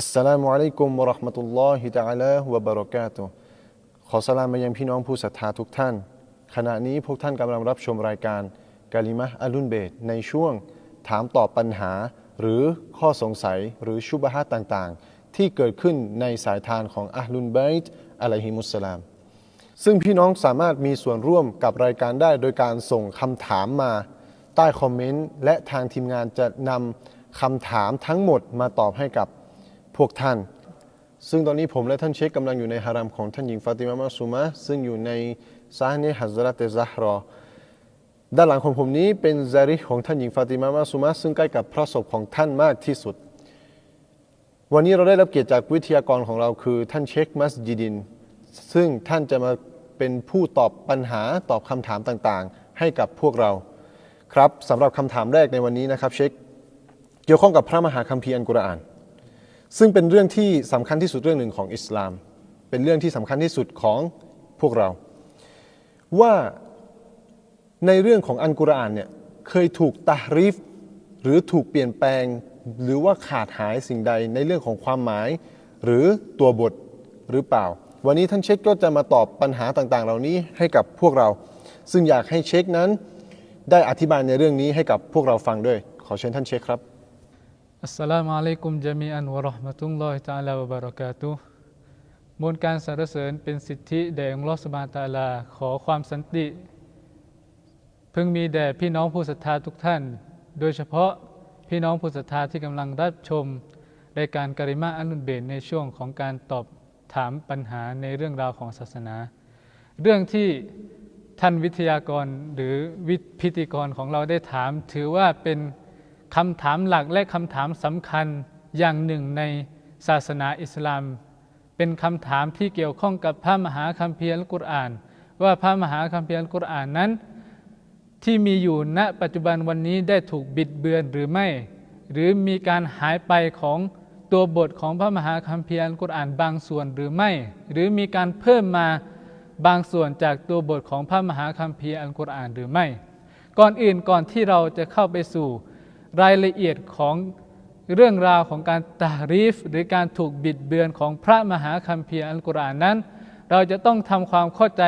อัสสลามุอะลัยกุมวะราะห์มะตุลลอฮิตะอาลาวะบะเราะกาตุฮ์ขอสลามมายังพี่น้องผู้ศรัทธาทุกท่าน ขณะนี้พวกท่านกำลังรับชมรายการกาลิมะอัลุนเบตในช่วง ถามตอบปัญหา หรือข้อสงสัยหรือชุบฮะต่างๆ ที่เกิดขึ้นในสายทานของอัลุนเบตอะลัยฮิมุสลามซึ่งพี่น้องสามารถมีส่วนร่วมกับรายการได้โดยการส่งคำถามมาใต้คอมเมนต์และทางทีมงานจะนำคำถามทั้งหมดมาตอบให้กับ พวกท่าน ซึ่งตอนนี้ผมและท่านเชคกำลังอยู่ในฮารามของท่านหญิงฟาติมามาซูมะซึ่งอยู่ในซาเนฮัซรัตซะฮรอด้านหลังของผมนี้เป็นซาริของท่านหญิงฟาติมามาซูมะซึ่งใกล้กับพระศพของท่านมากที่สุด วันนี้เราได้รับเกียรติจากวิทยากรของเราคือท่านเชคมัสยิดิน ซึ่งท่านจะมาเป็นผู้ตอบปัญหาตอบคำถามต่างๆ ให้กับพวกเรา ครับสำหรับคำถามแรกในวันนี้นะครับเชคเกี่ยวข้องกับพระมหาคัมภีร์อัลกุรอาน ซึ่งเป็นเรื่องที่สำคัญที่สุดเรื่องหนึ่งของอิสลาม เป็นเรื่องที่สำคัญที่สุดของพวกเรา ว่าในเรื่องของอัลกุรอานเนี่ยเคยถูกตารีฟหรือถูกเปลี่ยนแปลง หรือว่าขาดหายสิ่งใดในเรื่องของความหมาย หรือตัวบทหรือเปล่า วันนี้ท่านเช็คก็จะมาตอบปัญหาต่างๆ เหล่านี้ให้กับพวกเรา ซึ่งอยากให้เช็คนั้น ได้อธิบายในเรื่องนี้ให้กับพวกเราฟังด้วย ขอเชิญท่านเช็คครับ อัสสลามุอะลัยกุมจามีอันวะเราะห์มะตุลลอฮิตะอาลาวะบะเรากาตุมวลการสรรเสริญเป็นสิทธิแด่องค์ลอสบานตาลา ขอความสันติ พึงมีแด่พี่น้องผู้ศรัทธาทุกท่าน โดยเฉพาะพี่น้องผู้ศรัทธาที่กำลังรับชมรายการการิมาอันนุนเบนในช่วงของการตอบถามปัญหาในเรื่องราวของศาสนา เรื่องที่ท่านวิทยากรหรือวิพิธีกรของเราได้ถาม ถือว่าเป็น คำถามหลักและคำถามสำคัญอย่างหนึ่งในศาสนาอิสลาม เป็นคำถามที่เกี่ยวข้องกับพระมหาคัมภีร์อัลกุรอาน ว่าพระมหาคัมภีร์อัลกุรอานนั้น ที่มีอยู่ณปัจจุบันวันนี้ได้ถูกบิดเบือนหรือไม่ หรือมีการหายไปของตัวบทของพระมหาคัมภีร์อัลกุรอานบางส่วนหรือไม่ หรือมีการเพิ่มมาบางส่วนจากตัวบทของพระมหาคัมภีร์อัลกุรอานหรือไม่ ก่อนอื่นก่อนที่เราจะเข้าไปสู่ รายละเอียดของเรื่องราวของการตารีฟ หรือการถูกบิดเบือนของพระมหาคัมภีร์อัลกุรอานนั้น เราจะต้องทำความเข้าใจ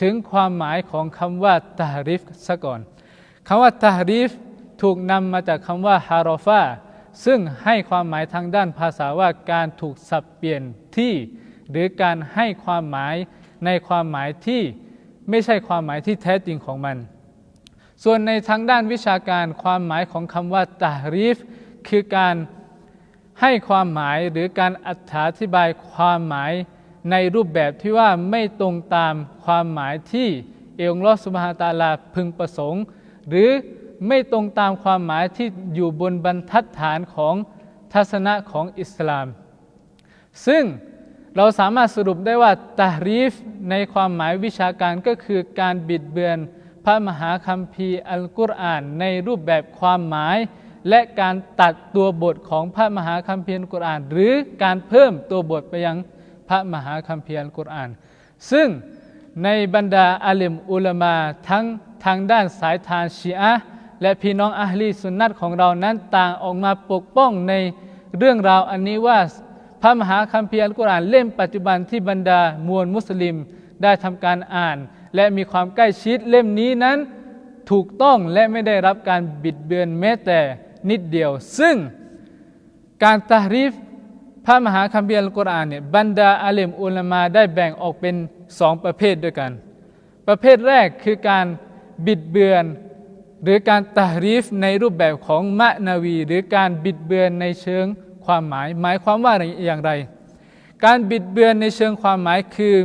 ถึงความหมายของคำว่าตาริฟซะก่อนคำว่าตาริฟถูกนำมาจากคำว่าฮารอฟาซึ่งให้ความหมายทางด้านภาษาว่าการถูกสับเปลี่ยนที่ หรือการให้ความหมายในความหมายที่ไม่ใช่ความหมายที่แท้จริงของมัน ส่วนในทางด้านวิชาการความหมายของคำว่าตาริฟคือการให้ความหมายหรือการอธิบายความหมายในรูปแบบที่ว่าไม่ตรงตามความหมายที่เอองลอสุบฮาตาลาพึงประสงค์ หรือไม่ตรงตามความหมายที่อยู่บนบรรทัดฐานของทัศนะของอิสลาม ซึ่งเราสามารถสรุปได้ว่าตารีฟในความหมายวิชาการก็คือการบิดเบือน พระมหาคัมภีร์อัลกุรอานในรูปแบบความหมาย และการตัดตัวบทของพระมหาคัมภีร์อัลกุรอาน หรือการเพิ่มตัวบทไปยังพระมหาคัมภีร์อัลกุรอาน ซึ่งในบรรดาอาลิมอุลามาทั้งทางด้านสายทานชีอะและพี่น้องอัลลีสุนนัตของเรานั้นต่างออกมาปกป้องในเรื่องราวอันนี้ว่าพระมหาคัมภีร์อัลกุรอานเล่มปัจจุบันที่บรรดามวลมุสลิม ได้ทำการอ่าน และมีความใกล้ชิดเล่มนี้นั้นถูกต้องและไม่ได้รับการบิดเบือนแม้แต่นิดเดียว ซึ่งการตารีฟพระมหาคัมภีร์อัลกุรอานเนี่ยบรรดาอาเลมอุลามาได้แบ่งออกเป็นสองประเภทด้วยกัน ประเภทแรกคือการบิดเบือน หรือการตารีฟในรูปแบบของมะนาวี หรือการบิดเบือนในเชิงความหมาย หมายความว่าอย่างไร การบิดเบือนในเชิงความหมายคือ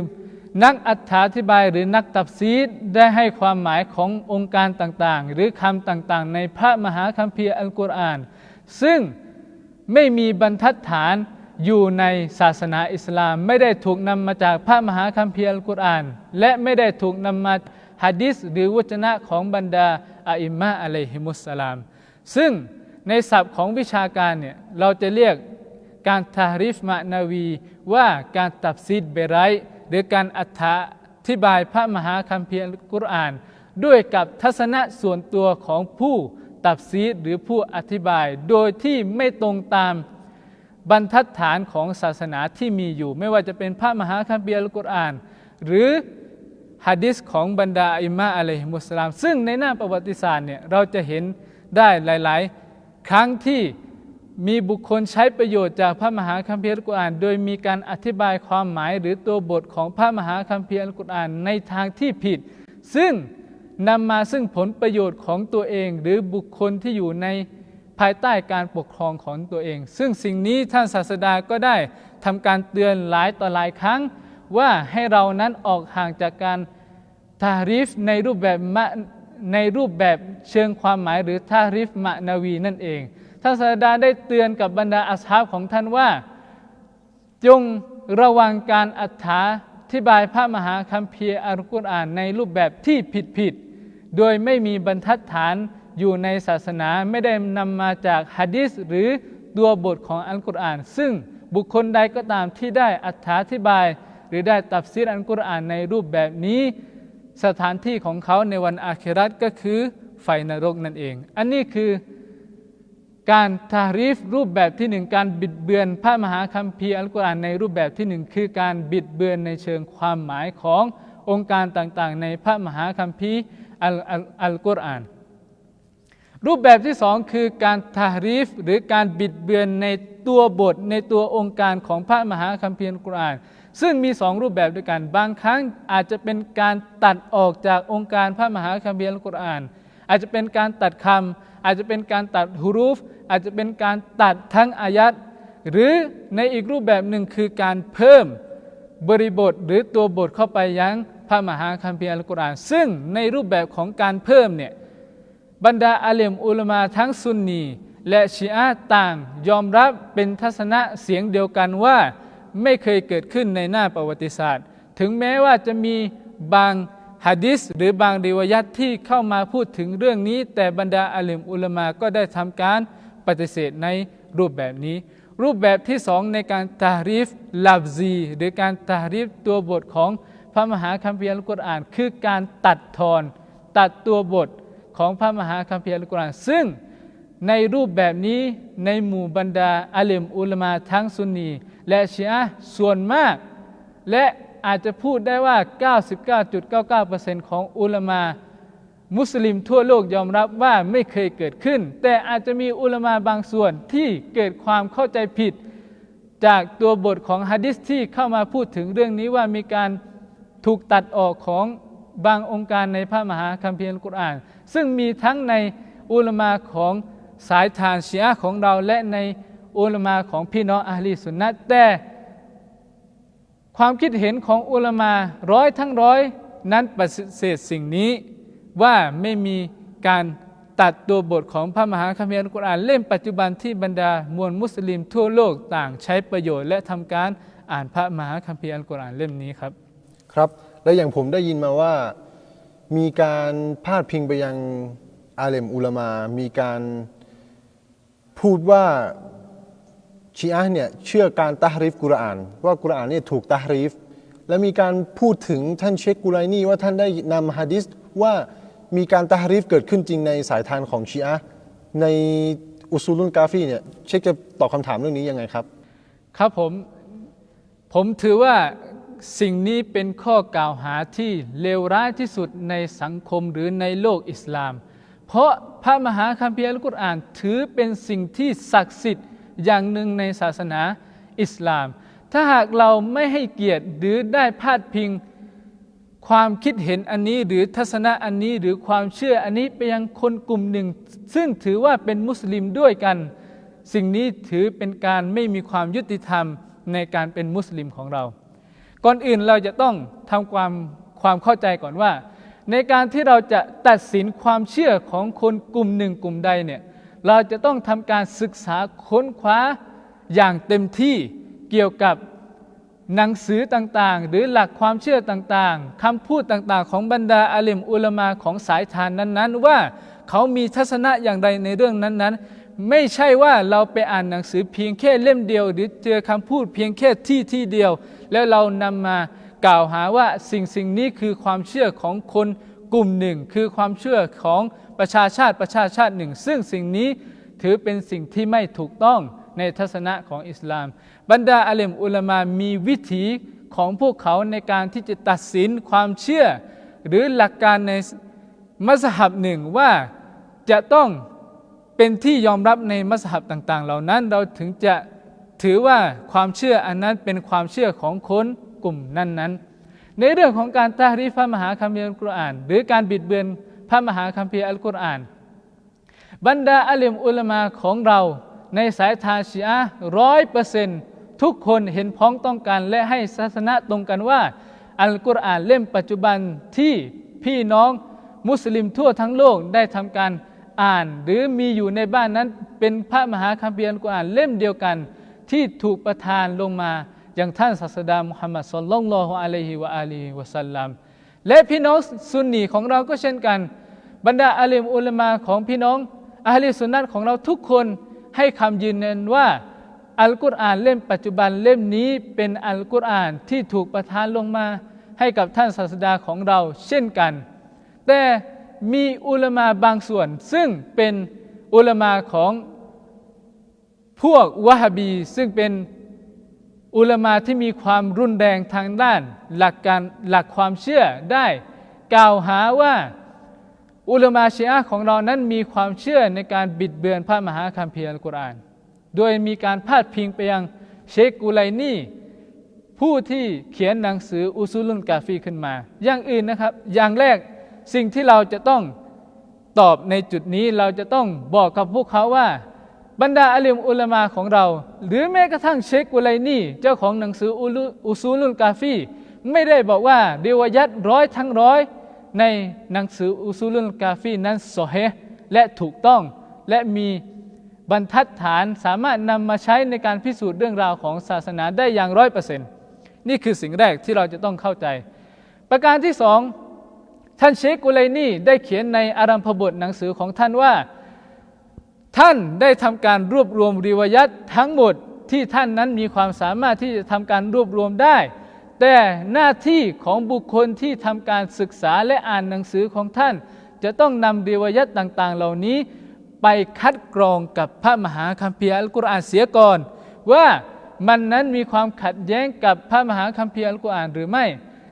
นักอธิบายหรือนักตับซีดได้ให้ความหมายขององค์การต่างๆ หรือคำต่างๆ ในพระมหาคัมภีร์อัลกุรอาน ซึ่งไม่มีบรรทัดฐานอยู่ในศาสนาอิสลาม ไม่ได้ถูกนำมาจากพระมหาคัมภีร์อัลกุรอาน และไม่ได้ถูกนำมาฮะดิษหรือวจนะของบรรดาอาอิมมะอะลัยฮิมุสสลาม ซึ่งในศัพท์ของวิชาการเนี่ยเราจะเรียกการทาริฟมะนาวีว่าการตับซีดเบไร หรือการอธิบายพระมหาคัมภีร์อัลกุรอาน ด้วยกับทัศนะส่วนตัวของผู้ตับซีดหรือผู้อธิบาย โดยที่ไม่ตรงตามบรรทัดฐานของศาสนาที่มีอยู่ ไม่ว่าจะเป็นพระมหาคัมภีร์อัลกุรอาน หรือฮะดิษของบรรดาอิมาอะลัยมุสลาม ซึ่งในหน้าประวัติศาสตร์เนี่ยเราจะเห็นได้หลาย ๆ ครั้งที่ มีบุคคลใช้ประโยชน์จากพระมหาคัมภีร์อัลกุรอาน โดยมีการอธิบายความหมายหรือตัวบทของพระมหาคัมภีร์อัลกุรอานในทางที่ผิด ซึ่งนำมาซึ่งผลประโยชน์ของตัวเอง หรือบุคคลที่อยู่ในภายใต้การปกครองของตัวเอง ซึ่งสิ่งนี้ท่านศาสดาก็ได้ทำการเตือนหลายต่อหลายครั้ง ว่าให้เรานั้นออกห่างจากการทาริฟในรูปแบบในรูปแบบเชิงความหมายหรือทาริฟมะนาวีนั่นเอง ท่านศาสดาได้เตือนกับบรรดาอัสฮาบของท่านว่า จงระวังการอธิบายพระมหาคัมภีร์อัลกุรอานในรูปแบบที่ผิดผิดๆโดยไม่มีบรรทัดฐานอยู่ในศาสนาไม่ได้นำมาจากฮะดิษหรือตัวบทของอัลกุรอาน ซึ่งบุคคลใดก็ตามที่ได้อธิบาย หรือได้ตัฟซีรอัลกุรอานในรูปแบบนี้ สถานที่ของเขาในวันอาคิรัตก็คือไฟนรกนั่นเอง อันนี้คือ การทารีฟรูปแบบที่หนึ่งการบิดเบือนพระมหาคัมภีร์อัลกุรอานในรูปแบบที่หนึ่งคือการบิดเบือนในเชิงความหมายขององค์การต่างๆ ในพระมหาคัมภีร์อัลกุรอาน รูปแบบที่สองคือการทารีฟหรือการบิดเบือนในตัวบทในตัวองค์การของพระมหาคัมภีร์อัลกุรอาน ซึ่งมีสองรูปแบบด้วยกันบางครั้งอาจจะเป็นการตัดออกจากองค์การพระมหาคัมภีร์อัลกุรอาน อาจจะเป็นการตัดคำอาจจะเป็นการตัดฮุรูฟ อาจจะเป็นการตัดทั้งอายัดหรือในอีกรูปแบบหนึ่งคือการเพิ่มบริบทหรือตัวบทเข้าไปยังพระมหาคัมภีร์อัลกุรอานซึ่งในรูปแบบของการเพิ่มเนี่ยบรรดาอาเลมอุลามาทั้งซุนนีและชีอะต่างยอมรับเป็นทัศนะเสียงเดียวกันว่าไม่เคยเกิดขึ้นในหน้าประวัติศาสตร์ ถึงแม้ว่าจะมีบางฮะดิษหรือบางริวยัตที่เข้ามาพูดถึงเรื่องนี้ แต่บรรดาอาเลมอุลามาก็ได้ทำการ ปฏิเสธในรูปแบบนี้ รูปแบบที่สองในการตาริฟลาบซีหรือการตาริฟตัวบทของพระมหาคัมภีร์อัลกุรอาน คือการตัดทอนตัดตัวบทของพระมหาคัมภีร์อัลกุรอาน ซึ่งในรูปแบบนี้ในหมู่บรรดาอาเลมอุลามาทั้งซุนนีและชีอะส่วนมาก และอาจจะพูดได้ว่า 99.99%ของอุลามา มุสลิมทั่วโลกยอมรับว่าไม่เคยเกิดขึ้น แต่อาจจะมีอุลามาบางส่วนที่เกิดความเข้าใจผิด จากตัวบทของฮะดิษที่เข้ามาพูดถึงเรื่องนี้ว่ามีการถูกตัดออกของบางองค์การในพระมหาคัมภีร์อัลกุรอาน ซึ่งมีทั้งในอุลามาของสายทานชีอะของเราและในอุลามาของพี่น้องอะฮลีสุนนะแต่ความคิดเห็นของอุลามาร้อยทั้งร้อยนั้นปฏิเสธสิ่งนี้ ว่าไม่มีการตัดตัวบทของพระมหาคัมภีร์อัลกุรอานเล่มปัจจุบันที่บรรดามวลมุสลิมทั่วโลกต่างใช้ประโยชน์และทำการอ่านพระมหาคัมภีร์อัลกุรอานเล่มนี้ครับ ครับ และอย่างผมได้ยินมาว่ามีการพาดพิงไปยังอาเลมอุลามา มีการพูดว่าชีอะเนี่ยเชื่อการตะฮริฟกุรอาน ว่ากุรอานเนี่ยถูกตะฮริฟและมีการพูดถึงท่านเชคกุไรนี่ว่าท่านได้นำฮะดิษว่า มีการตะฮริฟเกิดขึ้นจริงในสายทานของชีอะห์ในอุซูลุนกาฟีเนี่ยเชคจะตอบคำถามเรื่องนี้ยังไงครับ ครับผม ผมถือว่าสิ่งนี้เป็นข้อกล่าวหาที่เลวร้ายที่สุดในสังคมหรือในโลกอิสลาม เพราะพระมหาคัมภีร์อัลกุรอานถือเป็นสิ่งที่ศักดิ์สิทธิ์อย่างหนึ่งในศาสนาอิสลาม ถ้าหากเราไม่ให้เกียรติหรือได้พาดพิง ความคิดเห็นอันนี้หรือทัศนะอันนี้หรือความเชื่ออันนี้ไปยังคนกลุ่มหนึ่ง ซึ่งถือว่าเป็นมุสลิมด้วยกัน สิ่งนี้ถือเป็นการไม่มีความยุติธรรมในการเป็นมุสลิมของเรา ก่อนอื่นเราจะต้องทำความความเข้าใจก่อนว่า ในการที่เราจะตัดสินความเชื่อของคนกลุ่มหนึ่งกลุ่มใดเนี่ยเราจะต้องทำการศึกษาค้นคว้าอย่างเต็มที่เกี่ยวกับ หนังสือต่างๆ หรือหลักความเชื่อต่างๆคำพูดต่างๆ ของบรรดาอาเลมอุลามาของสายทานนั้นๆ ว่าเขามีทัศนะอย่างไรในเรื่องนั้นๆ ไม่ใช่ว่าเราไปอ่านหนังสือเพียงแค่เล่มเดียว หรือเจอคำพูดเพียงแค่ที่ที่เดียว แล้วเรานำมากล่าวหาว่าสิ่งสิ่งนี้คือความเชื่อของคนกลุ่มหนึ่ง คือความเชื่อของประชาชาติประชาชาติหนึ่ง ซึ่งสิ่งนี้ถือเป็นสิ่งที่ไม่ถูกต้องในทัศนะของอิสลาม บรรดาอาเลมอุลามามีวิถีของพวกเขาในการที่จะตัดสินความเชื่อ หรือหลักการในมัสฮับหนึ่งว่าจะต้องเป็นที่ยอมรับในมัสฮับต่าง ๆ เหล่านั้นเราถึงจะถือว่าความเชื่ออันนั้นเป็นความเชื่อของคนกลุ่มนั้นๆ ในเรื่องของการตารีฟพระมหาคัมภีร์อัลกุรอาน หรือการบิดเบือนพระมหาคัมภีร์อัลกุรอาน บรรดาอาลิมอุลามาของเราในสายทาชีอะร้อยเปอร์เซ็นต์ ทุกคนเห็นพ้องต้องกันและให้ศาสนะตรงกันว่า อัลกุรอานเล่มปัจจุบันที่พี่น้องมุสลิมทั่วทั้งโลกได้ทำการอ่าน หรือมีอยู่ในบ้านนั้นเป็นพระมหาคัมภีร์อัลกุรอานเล่มเดียวกัน ที่ถูกประทานลงมาอย่างท่านศาสดามุฮัมมัดสุลลัลลอฮุอะลัยฮิวะอาลีวะสัลลัมและพี่น้องซุนนีของเราก็เช่นกัน บรรดาอาลิมอุลมาของพี่น้องอาลีสุนนัตของเราทุกคนให้คำยืนยันว่า อัลกุรอานเล่มปัจจุบันเล่มนี้เป็นอัลกุรอานที่ถูกประทานลงมาให้กับท่านศาสดาของเราเช่นกัน แต่มีอุลามาบางส่วน ซึ่งเป็นอุลามาของพวกวะฮบี ซึ่งเป็นอุลามาที่มีความรุนแรงทางด้าน หลักการหลักความเชื่อได้ กล่าวหาว่าอุลามาชีอะของเรานั้นมีความเชื่อในการบิดเบือนพระมหาคัมภีร์อัลกุรอาน โดยมีการพาดพิงไปยังเชคกุไลนี่ผู้ที่เขียนหนังสืออุซูลุนกาฟีขึ้นมา อย่างอื่นนะครับ อย่างแรกสิ่งที่เราจะต้องตอบในจุดนี้เราจะต้องบอกกับพวกเขาว่า บรรดาอาลิมอุลามาของเรา หรือแม้กระทั่งเชคกุไลนี่ เจ้าของหนังสืออุลุอุซูลุนกาฟี ไม่ได้บอกว่าเดวยัดร้อยทั้งร้อยในหนังสืออุซูลุลกาฟีนั้นโซเฮและถูกต้องและมี บรรทัดฐานสามารถนำมาใช้ในการพิสูจน์เรื่องราวของศาสนาได้อย่างร้อยเปอร์เซ็นต์นี่คือสิ่งแรกที่เราจะต้องเข้าใจ ประการที่สองท่านเชคกุไลนี่ได้เขียนในอารัมพบทหนังสือของท่านว่า ท่านได้ทำการรวบรวมริวยัตทั้งหมดที่ท่านนั้นมีความสามารถที่จะทำการรวบรวมได้ แต่หน้าที่ของบุคคลที่ทำการศึกษาและอ่านหนังสือของท่าน จะต้องนำริวยัตต่าง ๆ เหล่านี้ ไปคัดกรองกับพระมหาคัมภีร์อัลกุรอานเสียก่อน ว่ามันนั้นมีความขัดแย้งกับพระมหาคัมภีร์อัลกุรอานหรือไม่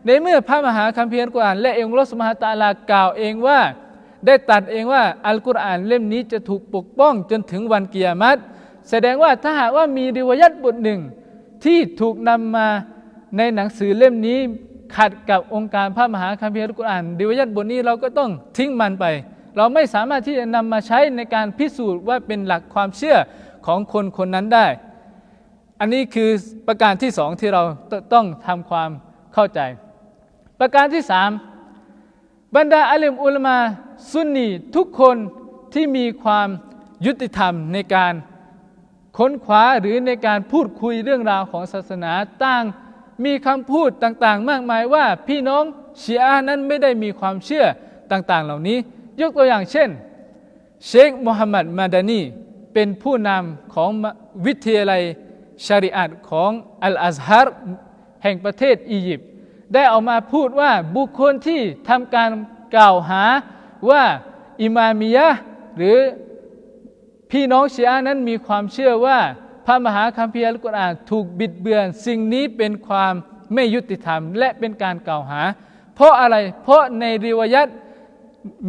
ในเมื่อพระมหาคัมภีร์อัลกุรอานและเองค์ลอสมหาตาลากล่าวเองว่า ได้ตัดเองว่าอัลกุรอานเล่มนี้จะถูกปกป้องจนถึงวันกิยามัตแสดงว่าถ้าหากว่ามีริวายัตบทหนึ่ง ที่ถูกนำมาในหนังสือเล่มนี้ขัดกับองค์การพระมหาคัมภีร์อัลกุรอานริวายัตบทนี้เราก็ต้องทิ้งมันไป เราไม่สามารถที่จะนำมาใช้ในการพิสูจน์ว่าเป็นหลักความเชื่อของคนคนนั้นได้ อันนี้คือประการที่สองที่เราต้องทำความเข้าใจ ประการที่สามบรรดาอาลิมอุลามาซุนนีทุกคนที่มีความยุติธรรมในการค้นคว้าหรือในการพูดคุยเรื่องราวของศาสนาต่างมีคำพูดต่างๆ มากมายว่าพี่น้องชีอะห์นั้นไม่ได้มีความเชื่อต่างๆ เหล่านี้ ยกตัวอย่างเช่น เชคโมฮัมหมัดมาดานีเป็นผู้นำของวิทยาลัยชาริอัตของอัลอาซฮัรแห่งประเทศอียิปต์ได้เอามาพูดว่าบุคคลที่ทำการกล่าวหาว่าอิมามียะหรือพี่น้องชีอะนั้นมีความเชื่อว่าพระมหาคัมภีร์อัลกุรอานถูกบิดเบือน สิ่งนี้เป็นความไม่ยุติธรรม และเป็นการกล่าวหา เพราะอะไรเพราะในริวยัต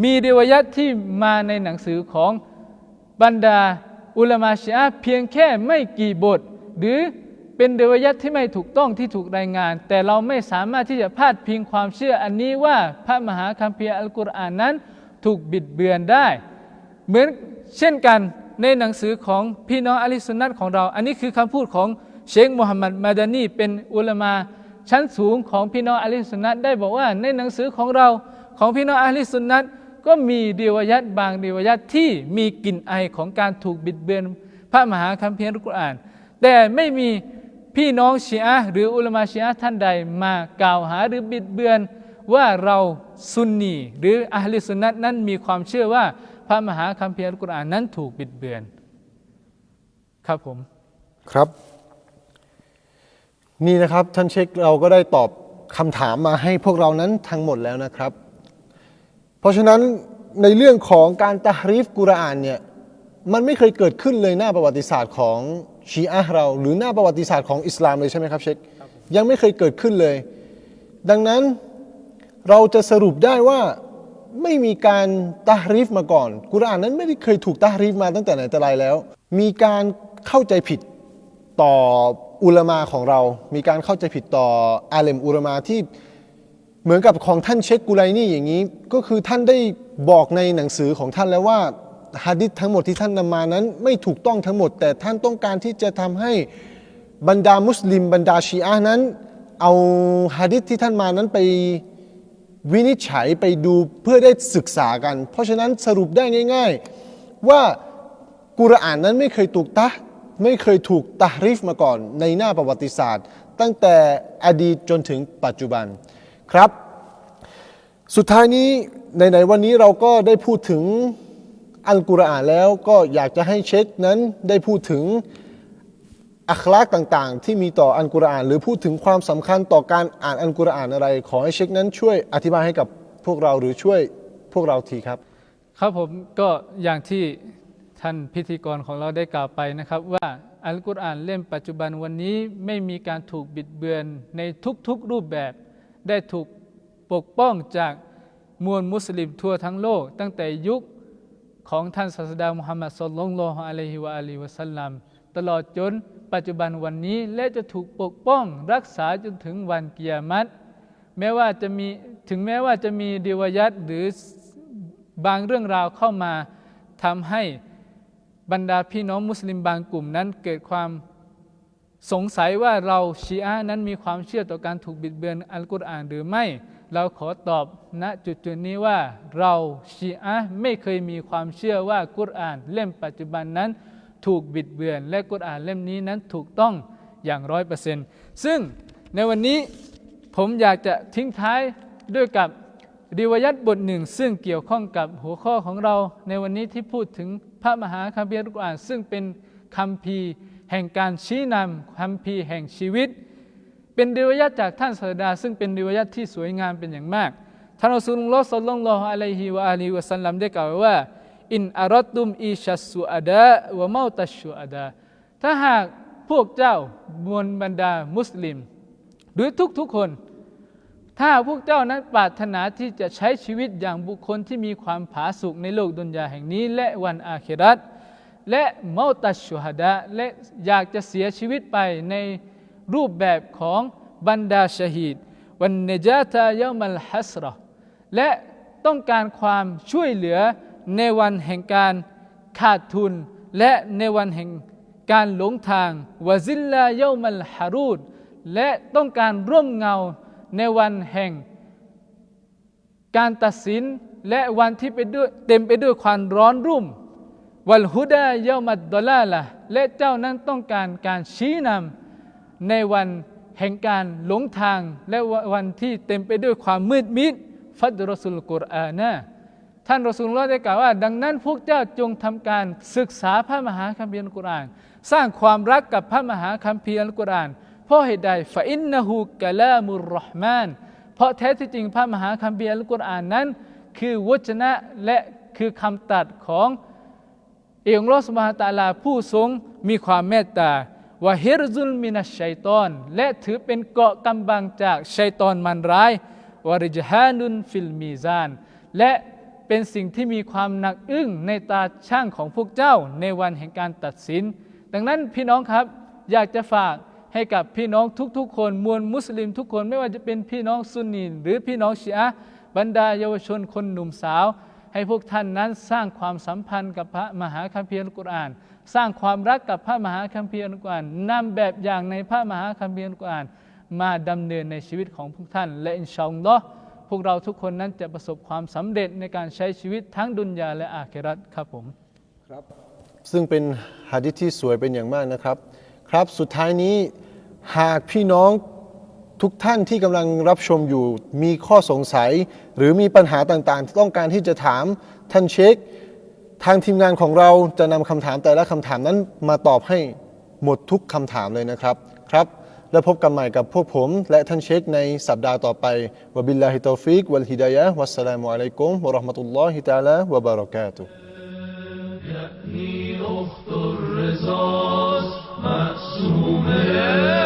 มีริวายัตที่มาในหนังสือของบรรดาอุลามาชีอะเพียงแค่ไม่กี่บท หรือเป็นเดวยัตที่ไม่ถูกต้องที่ถูกรายงาน แต่เราไม่สามารถที่จะพาดพิงความเชื่ออันนี้ว่าพระมหาคัมภีร์อัลกุรอานนั้นถูกบิดเบือนได้ เหมือนเช่นกันในหนังสือของพี่น้องอะลิสุนนัตของเรา อันนี้คือคำพูดของเชคโมฮัมหมัดมาดานีเป็นอุลามาชั้นสูงของพี่น้องอะลิสุนนัตได้บอกว่าในหนังสือของเรา ของพี่น้องอะลิสุนนัตก็มีเดีวยัตบางเดีวยัตที่มีกลิ่นไอของการถูกบิดเบือนพระมหาคัมภีร์อัลกุรอาน แต่ไม่มีพี่น้องชีอะหรืออุลามาชีอะท่านใดมากล่าวหาหรือบิดเบือนว่าเราซุนนีหรืออะลิสุนนัตนั้นมีความเชื่อว่าพระมหาคัมภีร์อัลกุรอานนั้นถูกบิดเบือน ครับผมครับ นี่นะครับท่านเช็คเราก็ได้ตอบคำถามมาให้พวกเรานั้นทั้งหมดแล้วนะครับ ราะฉะนั้นในเรื่องของการตะฮรีฟกุรอานเนี่ยมันไม่เคยเกิดขึ้นเลยหน้าประวัติศาสตร์ของชีอะห์เรา หรือหน้าประวัติศาสตร์ของอิสลามเลยใช่ไหมครับเชคยังไม่เคยเกิดขึ้นเลย ดังนั้นเราจะสรุปได้ว่าไม่มีการตะฮรีฟมาก่อน กุรอานนั้นไม่ได้เคยถูกตะฮรีฟมาตั้งแต่ไหนแต่ไรแล้ว มีการเข้าใจผิดต่ออุลามาของเรา มีการเข้าใจผิดต่ออาเลมอุลามาที่ เหมือนกับของท่านเชคกุไลนี่อย่างนี้ ก็คือท่านได้บอกในหนังสือของท่านแล้วว่าฮะดิษทั้งหมดที่ท่านนำมานั้น ไม่ถูกต้องทั้งหมด แต่ท่านต้องการที่จะทำให้บรรดามุสลิม บรรดาชีอะห์นั้น เอาฮะดิษที่ท่านมานั้นไปวินิจฉัยไปดูเพื่อได้ศึกษากัน เพราะฉะนั้นสรุปได้ง่าย ๆ ว่ากุรอานนั้นไม่เคยถูกตะไม่เคยถูกตะฮรีฟมาก่อนในหน้าประวัติศาสตร์ ตั้งแต่อดีตจนถึงปัจจุบัน ครับ สุดท้ายนี้ในๆวันนี้เราก็ได้พูดถึงอัลกุรอานแล้วก็อยากจะให้เช็คนั้นได้พูดถึงอัคลากต่างๆ ที่มีต่ออัลกุรอาน หรือพูดถึงความสำคัญต่อการอ่านอัลกุรอานอะไร ขอให้เช็คนั้นช่วยอธิบายให้กับพวกเราหรือช่วยพวกเราทีครับ ครับผมก็อย่างที่ท่านพิธีกรของเราได้กล่าวไปนะครับ ว่าอัลกุรอานเล่มปัจจุบันวันนี้ไม่มีการถูกบิดเบือนในทุกๆรูปแบบ ได้ถูกปกป้องจากมวลมุสลิมทั่วทั้งโลก ตั้งแต่ยุคของท่านศาสดามุฮัมมัดสุลลัลลอฮุอะลัยฮิวะอาลีวะสัลลัมตลอดจนปัจจุบันวันนี้และจะถูกปกป้องรักษาจนถึงวันกิยามัตแม้ว่าจะมีถึงแม้ว่าจะมีดิวยัตหรือบางเรื่องราวเข้ามาทำให้บรรดาพี่น้องมุสลิมบางกลุ่มนั้นเกิดความ สงสัยว่าเราชีอะนั้นมีความเชื่อต่อการถูกบิดเบือนอัลกุรอานหรือไม่ เราขอตอบณจุดจุดนี้ว่าเราชีอะไม่เคยมีความเชื่อว่ากุรอานเล่มปัจจุบันนั้นถูกบิดเบือน และกุรอานเล่มนี้นั้นถูกต้องอย่างร้อยเปอร์เซ็นต์ซึ่งในวันนี้ผมอยากจะทิ้งท้ายด้วยกับริวยัตบทหนึ่ง ซึ่งเกี่ยวข้องกับหัวข้อของเราในวันนี้ที่พูดถึงพระมหาคัมภีร์อัลกุรอานซึ่งเป็นคัมภีร์ แห่งการชี้นำคัมภีร์แห่งชีวิต เป็นริวายัตจากท่านศาสดา ซึ่งเป็นริวายัตที่สวยงามเป็นอย่างมากท่านอัสลุลลอฮ์สัลลัลลอฮุอะลัยฮิวะอาลีวะสัลลัมได้กล่าวไว้ว่า อินอารัดตุมอีชัสสุอาดะวะเมาตัชสุอาดะถ้าหากพวกเจ้ามวลบรรดามุสลิม หรือทุกๆคน ถ้าพวกเจ้านั้นปรารถนาที่จะใช้ชีวิตอย่างบุคคลที่มีความผาสุกในโลกดุนยาแห่งนี้ และวันอาครัต และเมาตัชชุฮดะและอยากจะเสียชีวิตไปในรูปแบบของบรรดาชฮีดวันเนจาตายามัลฮัสรอและต้องการความช่วยเหลือในวันแห่งการขาดทุน และในวันแห่งการหลงทางวะซิลลายามัลฮารูดและต้องการร่มเงาในวันแห่ง การตัดสินและวันที่ไปด้วยเต็มไปด้วยความร้อนรุ่ม วัลฮุดาเยามัดดอลาละและเจ้านั้นต้องการการชี้นำในวันแห่งการหลงทางและวันที่เต็มไปด้วยความมืดมิดฟัดรอสุลกุรอานะท่านรอสุลลอได้กล่าวว่า ดังนั้นพวกเจ้าจงทำการศึกษาพระมหาคัมภีร์อัลกุรอาน สร้างความรักกับพระมหาคัมภีร์อัลกุรอานเพราะเหตุใดฟาอินนะฮูกะลามุรห์มานเพราะแท้ที่จริงพระมหาคัมภีร์อัลกุรอานนั้น คือวจนะและคือคำตัดของ เองรอสมาตาลาผู้ทรงมีความเมตตาวะฮิรซุลมินัชชัยตอน และถือเป็นเกาะกำบังจากชัยตอนมันร้ายวาริจฮานุนฟิลมีซาน และเป็นสิ่งที่มีความหนักอึ้งในตาช่างของพวกเจ้าในวันแห่งการตัดสิน ดังนั้นพี่น้องครับอยากจะฝากให้กับพี่น้องทุกๆ คนมวลมุสลิมทุกคนไม่ว่าจะเป็นพี่น้องซุนนีหรือพี่น้องชีอะบรรดาเยาวชนคนหนุ่มสาว ให้พวกท่านนั้นสร้างความสัมพันธ์กับพระมหาคัมภีร์อัลกุรอาน สร้างความรักกับพระมหาคัมภีร์อัลกุรอานนำแบบอย่างในพระมหาคัมภีร์อัลกุรอานมาดำเนินในชีวิตของพวกท่าน และอินชอัลอพวกเราทุกคนนั้นจะประสบความสำเร็จในการใช้ชีวิตทั้งดุนยาและอาครัตครับผมครับ ซึ่งเป็นหะดิษที่สวยเป็นอย่างมากนะครับ ครับสุดท้ายนี้หากพี่น้อง ทุกท่านที่กำลังรับชมอยู่ มีข้อสงสัย หรือมีปัญหาต่างๆ ที่ต้องการที่จะถามท่านเชค ทางทีมงานของเราจะนำคำถามแต่ละคำถามนั้นมาตอบให้หมดทุกคำถามเลยนะครับครับ แล้วพบกันใหม่กับพวกผม และท่านเชคในสัปดาห์ต่อไปวะบิลลาฮิตอฟิกวัลฮิดายะฮ์วัสสลามุอะลัยกุมวะเราะห์มะตุลลอฮิตะอาลาวะบารอกาตุฮ์ يأني أخت الرصاص معصومة يا